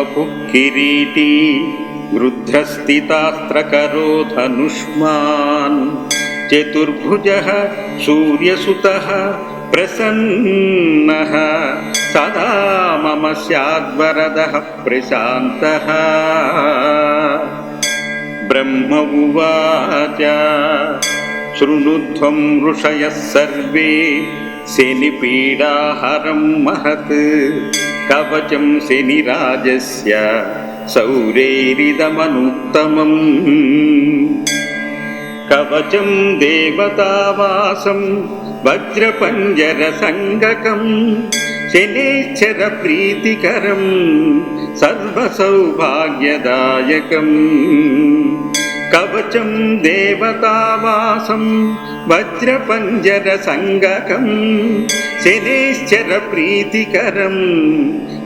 वपुः किरीटी वृद्धस्थितास्त्रकरो धनुष्मान् चतुर्भुजः सूर्यसुतः प्रसन्नः सदा मम स्याद्वरदः प्रशान्तः। ब्रह्म उवाच शृणुध्वं ऋषयः सर्वे शनिपीडाहरं महत्। కవచం శనిరాజస్య సౌరేరిదమనుత్తమం. కవచం దేవతావాసం వజ్రపంజర సంగకం శనేశ్చర ప్రీతికరం సర్వసౌభాగ్యదాయకం. కవచం దేవతావాసం వజ్రపంజర సంగకం శనేశ్చర ప్రీతికరం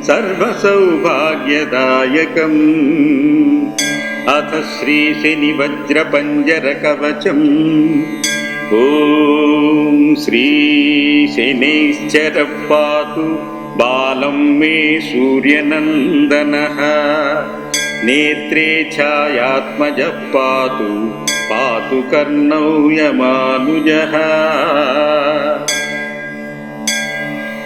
సర్వసౌభాగ్యదాయకం. అథ శ్రీ శని వజ్రపంజర కవచం. ఓం శ్రీ శనేశ్చర పాతు బాలం మే సూర్యనందన. నేత్రే ఛాయాత్మజ పాతు పాతు కర్ణౌ యమానుజ.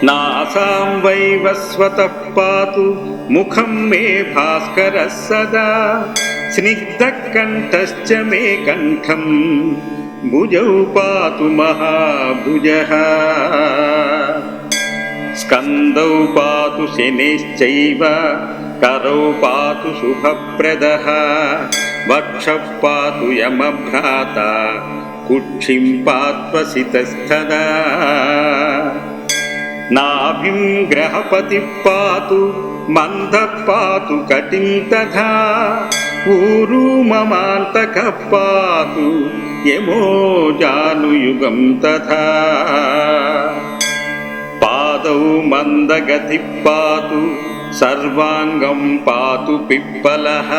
నాసాం వైవస్వతః పాతు ముఖం మే భాస్కర సదా. స్నిగ్ధకంఠశ్చ మే కంఠం భుజౌ పాతు మహాభుజः. స్కందౌ పాతు శనిశ్చైవ करौ पातु शुभप्रदः वक्षः पातु यमभ्राता कुक्षिं पात्वसितस्थदा नाभिं ग्रहपतिः पातु मन्दः पातु कटिं तथा ऊरू ममान्तकः पातु यमो जानुयुगं तथा पादौ मन्दगतिः पातु सर्वाङ्गं पातु पिप्पलः।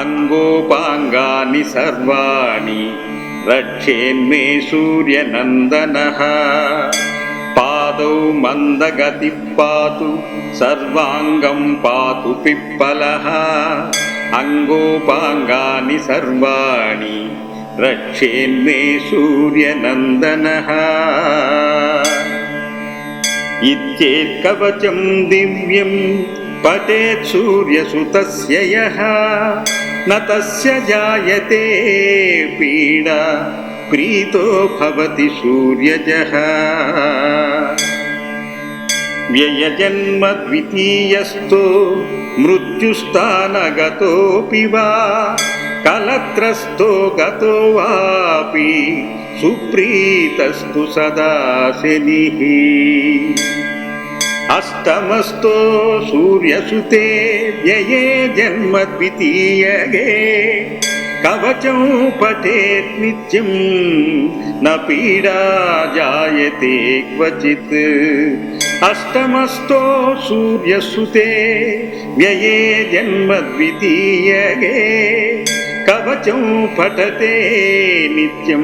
अङ्गोपाङ्गानि सर्वाणि रक्षेन्मे सूर्यनन्दनः। पादौ मन्दगतिः पातु सर्वाङ्गं पातु पिप्पलः। अङ्गोपाङ्गानि सर्वाणि रक्षेन्मे सूर्यनन्दनः ఇచ్చేత్కవచం దివ్యం పటేత్ సూర్యసుతస్య యః నతస్య జాయతే పీడా ప్రీతో భవతి సూర్యజః. వ్యయజన్మ ద్వితీయస్థో మృత్యుస్థానగతోపి వా. కలత్రస్థో గతో వాపి सुप्रीतस्तु सदा शनिः अष्टमस्तो सूर्यसुते व्यये जन्म द्वितीयगे कवचं पठेत् नित्यं न पीडा जायते क्वचित् अष्टमस्तो सूर्यसुते व्यये जन्म द्वितीयगे कवचं पठते नित्यं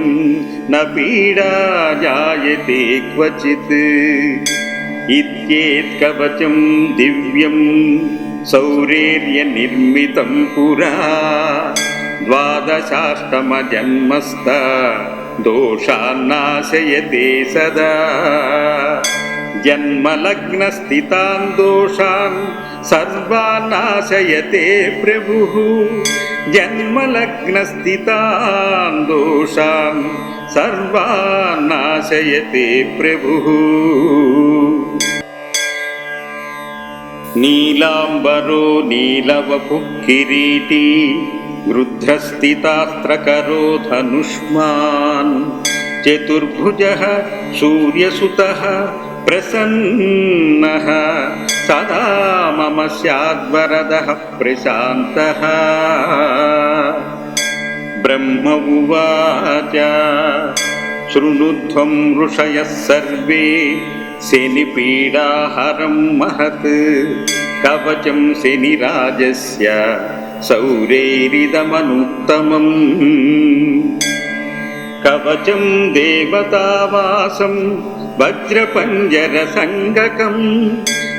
न पीडा जायते क्वचित् इत्येत्कवचं दिव्यं सौरेर्यनिर्मितं पुरा द्वादशाष्टमजन्मस्थ दोषान्नाशयते सदा जन्मलग्नस्थितान् दोषान् सर्वान् नाशयते प्रभुः जन्मलग्नस्थितान् दोषान् सर्वान् नाशयते प्रभुः नीलाम्बरो नीलवपुः किरीटी वृद्धस्थितास्त्रकरो धनुष्मान् चतुर्भुजः सूर्यसुतः प्रसन्नः सदा मम स्याद्वरदः प्रशान्तः। ब्रह्म उवाच शृणुध्वं ऋषयः सर्वे शनिपीडाहरं महत्। कवचं शनिराजस्य सौरेरिदमनुत्तमम्। कवचं देवतावासं वज्रपञ्जरसङ्गकं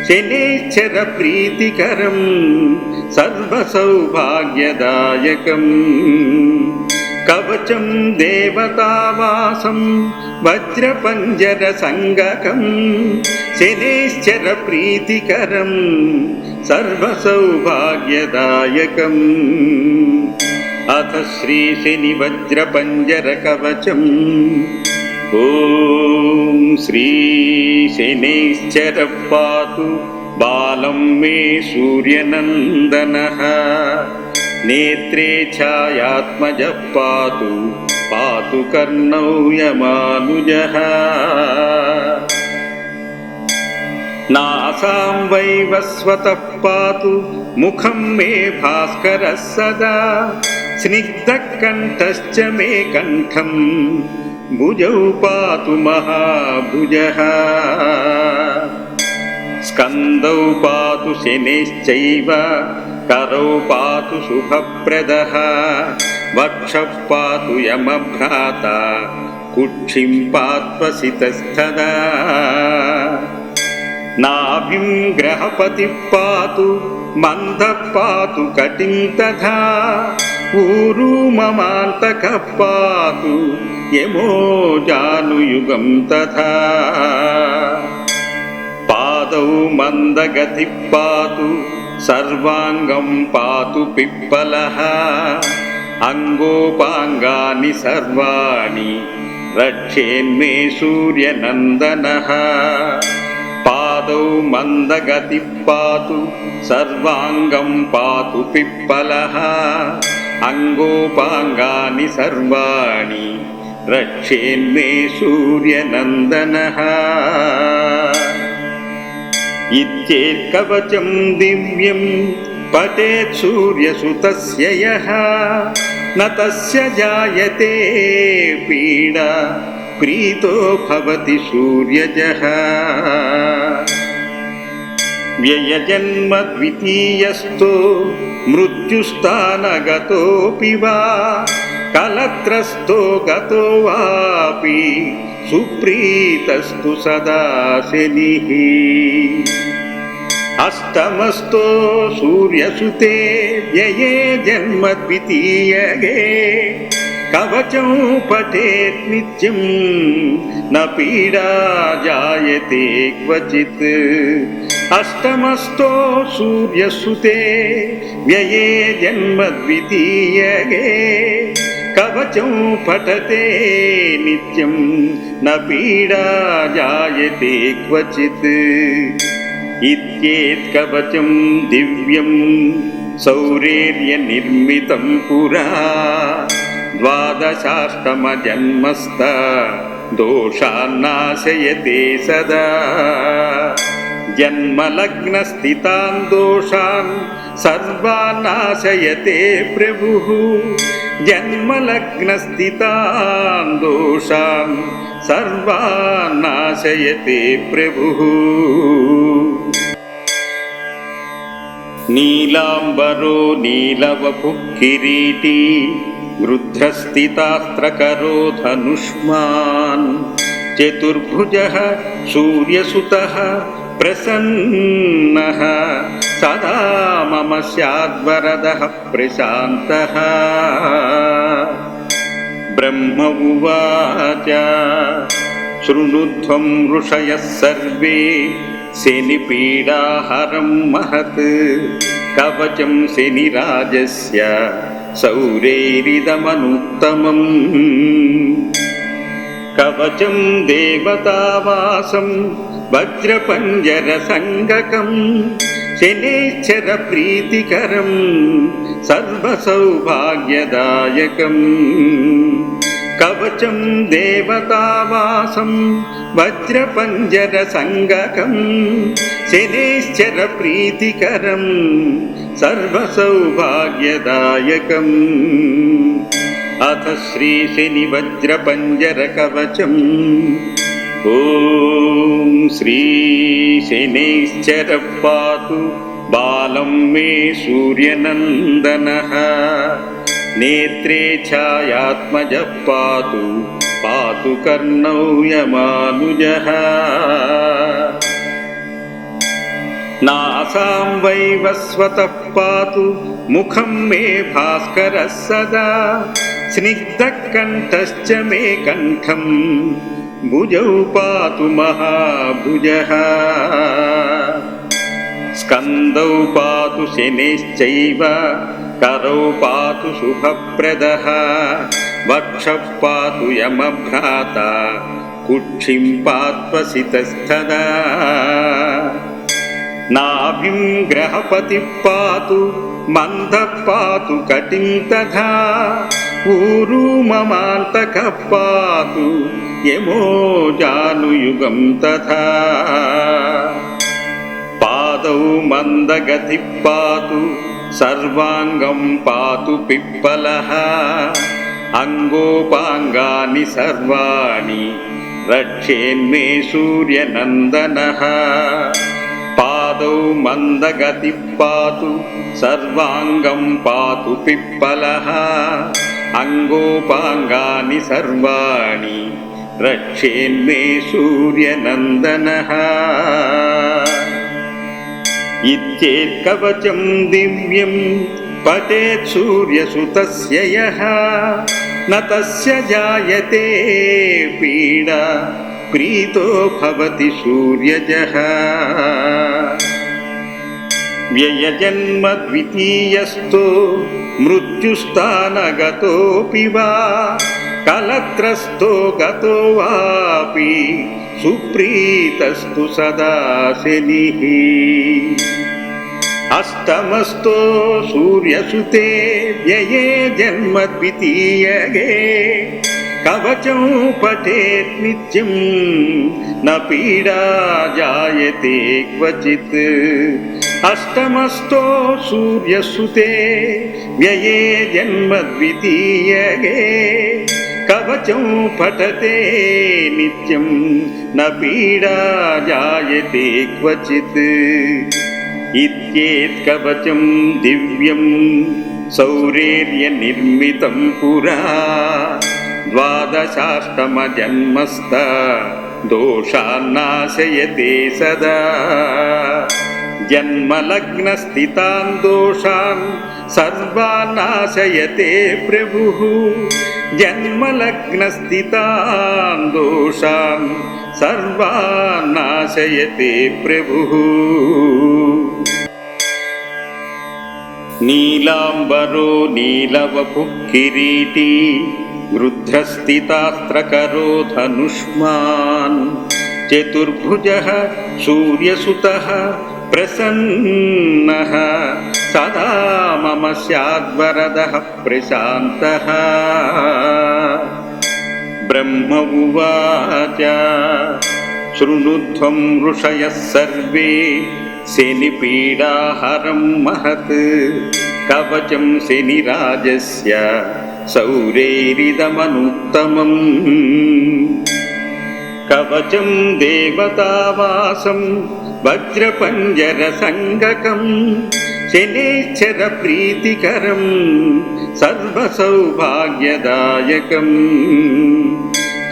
శనేశ్చర ప్రీతికరం సర్వసౌభాగ్యదాయకం కవచం దేవతావాసం వజ్రపంజర సంగకం శనేశ్చర ప్రీతికరం సర్వసౌభాగ్యదాయకం అథ శ్రీ శని వజ్రపంజర కవచం ఓం శ్రీ శనైశ్చర పాతు బాలం మే సూర్యనందన నేత్రే ఛాయాత్మజ పాతు పాతు కర్ణౌ యమానుజ నాసాం వైవస్వత పాతు ముఖం మే భాస్కర సదా స్నిగ్ధకంఠశ్చ మే भुजौ पातु महाभुजः स्कन्दौ पातु शनेश्चैव करौ पातु शुभप्रदः वक्षः पातु यमभ्राता कुक्षिं पात्वसितस्थदा नाभिं ग्रहपतिः पातु मन्दः पातु कटिं तथा ऊरु ममान्तकः पातु यमो जानुयुगं तथा पादौ मन्दगतिः पातु सर्वाङ्गं पातु पिप्पलः अङ्गोपाङ्गानि सर्वाणि रक्षेन्मे सूर्यनन्दनः पादौ मन्दगतिः पातु सर्वाङ्गं पातु पिप्पलः अङ्गोपाङ्गानि सर्वाणि रक्षेन्मे सूर्यनन्दनः इत्येत्कवचं दिव्यं पठेत् सूर्यसुतस्य यः न तस्य जायते पीडा प्रीतो भवति सूर्यजः व्ययजन्म द्वितीयस्थो मृत्युस्थानगतोऽपि वा కలత్రస్తో గతో వాపి సుప్రీతస్తు సదా శని. అస్తమస్తో సూర్యసుతే వ్యయే జన్మ ద్వితీయగే కవచం పఠేత్ నిత్యం న పీడా జాయతే క్వచిత్. అష్టమస్తో సూర్యసుతే వ్యయే జన్మ ద్వితీయగే कवचं पठते नित्यं न पीडा जायते क्वचित् इत्येत्कवचं दिव्यं सौरेर्यनिर्मितं पुरा द्वादशाष्टमजन्मस्त दोषान्नाशयते सदा जन्मलग्नस्थितान् दोषान् सर्वान् नाशयते प्रभुः జన్మలగ్నస్థితాం దోషాం సర్వాన్నాశయతే ప్రభు. నీలాంబరో నీలవపు కిరీటీ గృధ్రస్థితాస్త్రకరో ధనుష్మాన్. చతుర్భుజ సూర్యసుత ప్రసన్న. सदा मम स्याद्वरदः प्रशान्तः। ब्रह्म उवाच शृणुध्वं ऋषयः सर्वे शनिपीडाहरं महत्। कवचं शनिराजस्य सौरेरिदमनुत्तमम्। कवचं देवतावासं శనేశ్వర ప్రీతికరం సర్వసౌభాగ్యదాయకం. కవచం దేవతావాసం వజ్రపంజర సంగకం శనేశ్వర ప్రీతికరం సర్వసౌభాగ్యదాయకం. అథ శ్రీ శని వజ్రపంజర కవచం ॐ श्रीशनैश्चरः पातु बालं मे सूर्यनन्दनः नेत्रे छायात्मजः पातु पातु कर्णौ यमानुजः नासां वैवस्वतः पातु मुखं मे भास्करः सदा स्निग्धः कण्ठश्च मे कण्ठम् भुजौ पातु महाभुजः स्कन्दौ पातु शनिश्चैव करौ पातु शुभप्रदः वक्षः पातु यमभ्राता कुक्षिं पात्वसितस्तदा नाभिं ग्रहपतिः पातु मन्दः पातु कटिं तथा ಊರು ಮಮಾಂತಕಃ ಪಾತು ಯಮೋ ಜಾನುಯುಗಂ ತಥಾ పాదౌ మందగతి పాతు సర్వాంగం పాతు పిప్పల అంగోపాంగాని సర్వాణి రక్షేన్మే సూర్యనందన. పాదౌ మందగతి పాతు సర్వాంగం పాతు పిప్పల अङ्गोपाङ्गानि सर्वाणि रक्षेन्मे सूर्यनन्दनः इत्येत्कवचं दिव्यं पठेत् सूर्यसुतस्य यः न तस्य जायते पीडा प्रीतो भवति सूर्यजः व्ययजन्म द्वितीयस्थो मृत्युस्थानगतोऽपि वा कलत्रस्थो गतो वापि सुप्रीतस्तु सदा शनिः अष्टमस्तो सूर्यसुते व्यये जन्म द्वितीयगे कवचं पठेत् नित्यं न पीडा जायते क्वचित् अष्टमस्तो सूर्यसुते व्यये जन्म द्वितीयगे कवचं पठते नित्यं न पीडा जायते क्वचित् इत्येत्कवचं दिव्यं सौरेर्यनिर्मितं पुरा द्वादशाष्टमजन्मस्त दोषान्नाशयते सदा जन्मलग्नस्थितान् दोषान् सर्वान् नाशयते प्रभुः। जन्मलग्नस्थितान् दोषान् सर्वान् नाशयते प्रभुः। नीलाम्बरो नीलवपुः किरीटी गृध्रस्थितास्त्रकरो धनुष्मान् चतुर्भुजः सूर्यसुतः प्रसन्नः सदा मम स्याद्वरदः प्रशान्तः ब्रह्म उवाच शृणुध्वं ऋषयः सर्वे शनिपीडाहरं महत् कवचं शनिराजस्य सौरेरिदमनुत्तमम् कवचं देवतावासं वज्रपञ्जरसङ्गकम् शनेश्चरप्रीतिकरं सर्वसौभाग्यदायकम्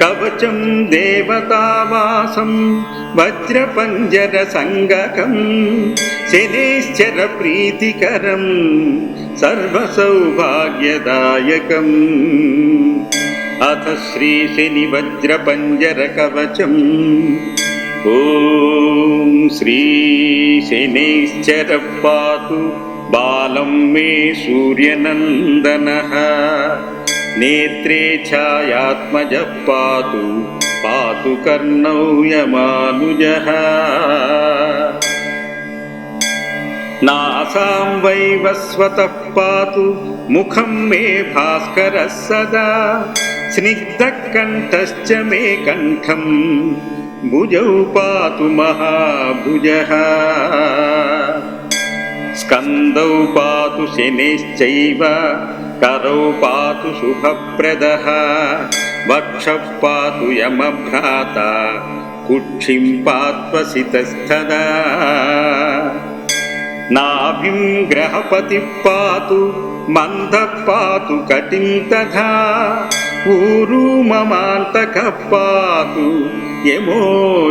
कवचं देवतावासं वज्रपञ्जरसङ्गकं शनेश्चरप्रीतिकरं सर्वसौभाग्यदायकम् अथ श्रीशनिवज्रपञ्जरकवचम् ॐ श्रीशनैश्चरः पातु बालं मे सूर्यनन्दनः नेत्रे छायात्मजः पातु पातु कर्णौ यमानुजः नासां वैवस्वतः पातु मुखं मे भास्करः सदा स्निग्धः कण्ठश्च मे कण्ठम् भुजौ पातु महाभुजः स्कन्दौ पातु शनिश्चैव करौ पातु शुभप्रदः वक्षः पातु यमभ्राता कुक्षिं पात्वसितस्तदा नाभिं ग्रहपतिः पातु मन्दः पातु कटिं तथा ऊरू ममान्तकः पातु यमो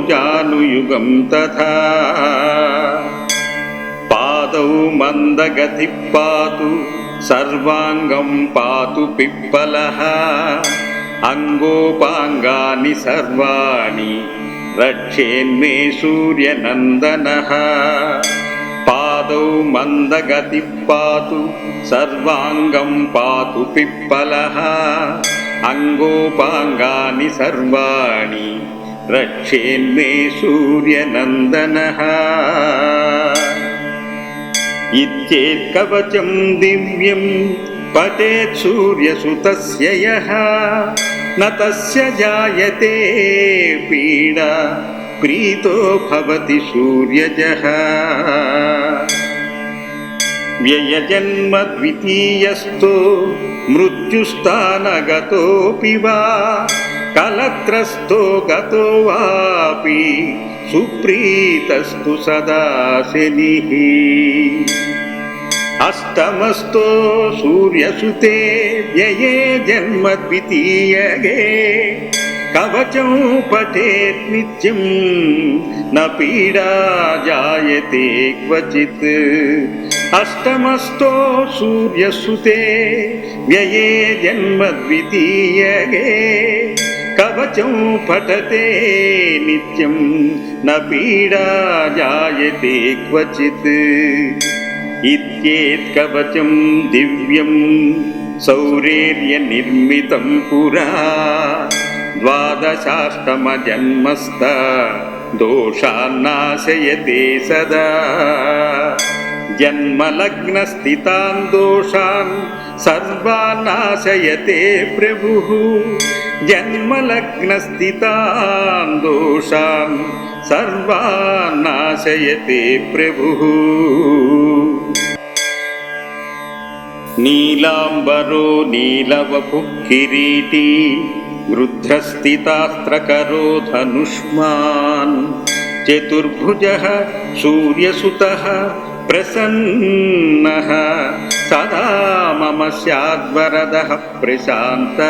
जानुयुगं तथा पादौ मन्दगतिः पातु सर्वाङ्गं पातु पिप्पलः अङ्गोपाङ्गानि सर्वाणि रक्षेन्मे सूर्यनन्दनः पादौ मन्दगतिः पातु सर्वाङ्गं पातु पिप्पलः अङ्गोपाङ्गानि सर्वाणि రక్షేన్మే సూర్యనందనః ఇత్యేత్కవచం దివ్యం పఠేత్ సూర్యసుతస్య యః న తస్య జాయతే పీడా ప్రీతో భవతి సూర్యజः వ్యయజన్మ ద్వితీయస్థో మృత్యుస్థానగతోऽపి వా కలత్రస్థో గతో వాపి సుప్రీతస్తు సదా శనిః. అష్టమస్తో సూర్యసుతే వ్యయే జన్మ ద్వితీయగే కవచం పఠేత్ నిత్యం న పీడా జాయతే క్వచిత్. అష్టమస్తో సూర్యసుతే వ్యయే జన్మ ద్వితీయగే కవచం పఠతే నిత్యం న పీడా జాయతే క్వచిత్. ఇత్యేత్కవచం దివ్యం సౌరేర్యనిర్మితం పురా. ద్వాదశాష్టమజన్మస్థ దోషాన్నాశయతే సదా. జన్మలగ్నస్థితాన్ దోషాన్ సర్వాన్నాశయతే ప్రభుః. జన్మలగ్నస్థితాన్ దోషాన్ సర్వాన్నాశయతే ప్రభుః నీలాంబరో నీలవపు కిరీటీ వృద్ధస్థితాస్త్రకరో ధనుష్మాన్ చతుర్భుజ సూర్యసుత ప్రసన్న సదా మమ స్యాద్వరద ప్రశాంత.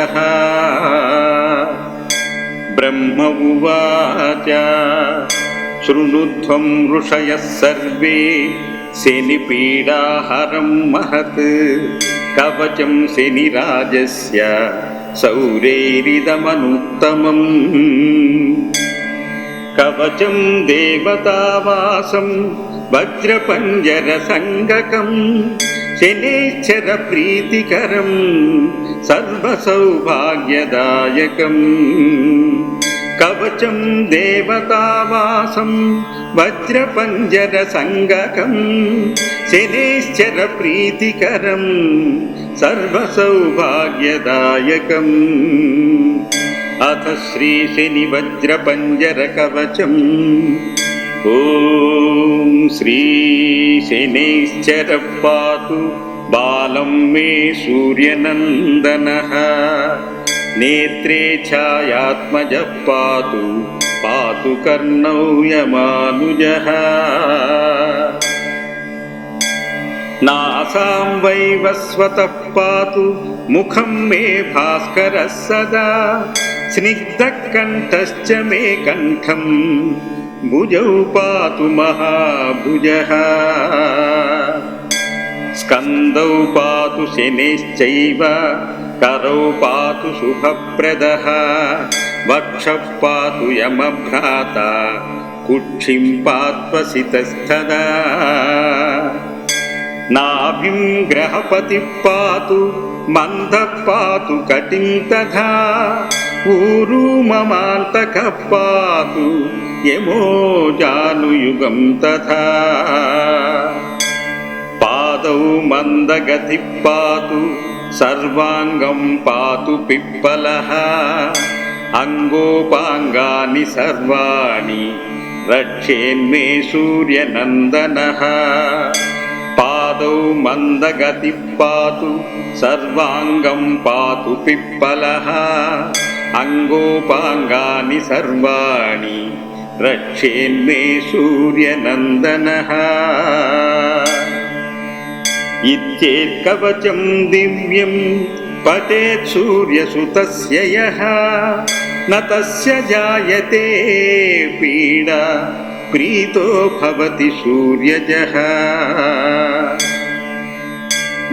బ్రహ్మ ఉవాచ శృణుధ్వం ఋషయः సర్వే శనిపీడాహరం మహత్. కవచం శనిరాజస్య సౌరేరిదమనుత్తమం. కవచం దేవతావాసం వజ్రపంజర సంగకం. శనేశ్చర ప్రీతికరం సర్వసౌభాగ్యదాయకం కవచం దేవతావాసం వజ్రపంజర సంగకం శనేశ్చర ప్రీతికరం సర్వసౌభాగ్యదాయకం అథ శ్రీ శని వజ్రపంజర కవచం ఓం శ్రీ శనైశ్చర పాతు బాలం మే సూర్యనందనః. నేత్రే ఛాయాత్మజ పాతు పాతు కర్ణౌ యమానుజः. నాసాం వైవస్వతః పాతు ముఖం మే భాస్కరः సదా. స్నిగ్ధకంఠశ్చ మే भुजौ पातु महाभुजः स्कन्दौ पातु शनिश्चैव करौ पातु शुभप्रदः वक्षः पातु यमभ्राता कुक्षिं पात्वसितस्थदा नाभिं ग्रहपतिः पातु मन्दः पातु कटिं तथा ऊरुममान्तकः पातु यमो जानुयुगं तथा पादौ मन्दगतिः पातु सर्वाङ्गं पातु पिप्पलः अङ्गोपाङ्गानि सर्वाणि रक्षेन्मे सूर्यनन्दनः पादौ मन्दगतिः पातु सर्वाङ्गं पातु पिप्पलः अङ्गोपाङ्गानि सर्वाणि रक्षेन्मे सूर्यनन्दनः इत्येत्कवचं दिव्यं पठेत् सूर्यसुतस्य यः न तस्य जायते पीडा प्रीतो भवति सूर्यजः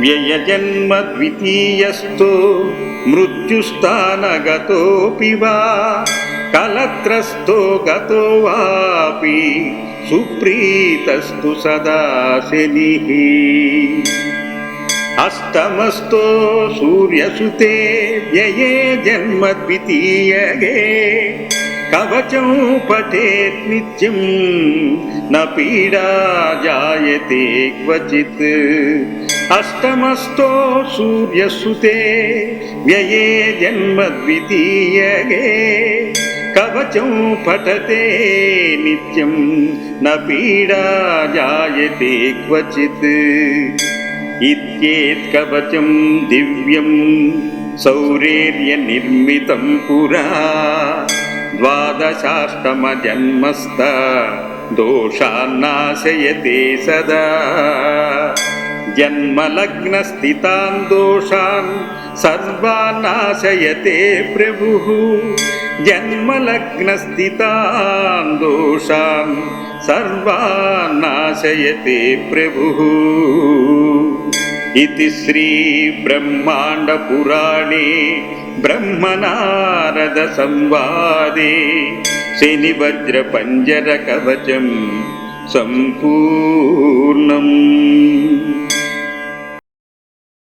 व्ययजन्म द्वितीयस्थो मृत्युस्थानगतोऽपि वा కలత్రస్థో గతో వాపి సుప్రీతస్తు సదా శని. అస్తమస్తో సూర్యసుతే వ్యయే జన్మ ద్వితీయగే కవచం పఠేత్ నిత్యం న పీడా జాయతే క్వచిత్. అష్టమస్తో సూర్యసుతే వ్యయే జన్మ ద్వితీయగే कवचं पठते नित्यं न पीडा जायते क्वचित् इत्येत्कवचं दिव्यं सौरेर्यनिर्मितं पुरा द्वादशाष्टमजन्मस्त दोषान्नाशयते सदा जन्मलग्नस्थितान् दोषान् सर्वान् జన్మలగ్నస్థితాన్ దోషాన్ సర్వాన్నాశయతే ప్రభు. ఇది శ్రీ బ్రహ్మాండపురాణే బ్రహ్మనారద సంవాదే శనివజ్రపంజర కవచం సంపూర్ణం.